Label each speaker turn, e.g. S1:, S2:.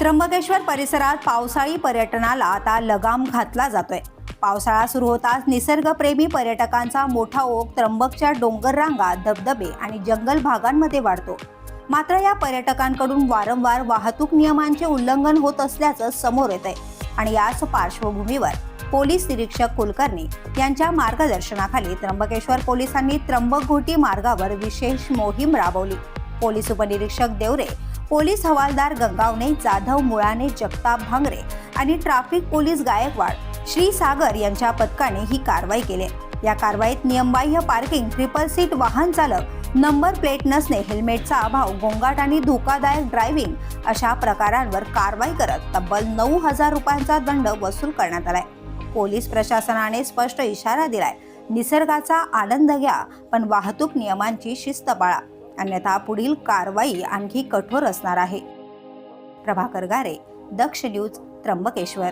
S1: त्र्यंबकेश्वर परिसरात पावसाळी पर्यटनाला आता लगाम घातला जातोय. पावसाळा सुरू होताच निसर्गप्रेमी पर्यटकांचा मोठा ओघ त्र्यंबकच्या डोंगर रांगा धबधबे आणि जंगल भागांमध्ये वाढतो. मात्र या पर्यटकांकडून वारंवार वाहतूक नियमांचे उल्लंघन होत असल्याचं समोर येत आहे आणि याच पार्श्वभूमीवर पोलीस निरीक्षक कुलकर्णी यांच्या मार्गदर्शनाखाली त्र्यंबकेश्वर पोलिसांनी त्र्यंबक घोटी मार्गावर विशेष मोहीम राबवली. पोलीस उपनिरीक्षक देवरे पोलीस हवालदार गंगावणे जाधव मुळाने जगताप भांगरे आणि ट्राफिक पोलीस गायकवाड श्री सागर यांच्या पथकाने ही कारवाई केली. या कारवाईत नियमबाह्य पार्किंग ट्रिपल सीट वाहन चालक नंबर प्लेट नसणे हेल्मेटचा अभाव गोंगाट आणि धोकादायक ड्रायव्हिंग अशा प्रकारांवर कारवाई करत तब्बल नऊ हजार रुपयांचा दंड वसूल करण्यात आलाय. पोलीस प्रशासनाने स्पष्ट इशारा दिलाय. निसर्गाचा आनंद घ्या पण वाहतूक नियमांची शिस्त पाळा. अन्यथा पुढील कारवाई आणखी कठोर असणार आहे. प्रभाकर गारे दक्ष न्यूज त्र्यंबकेश्वर.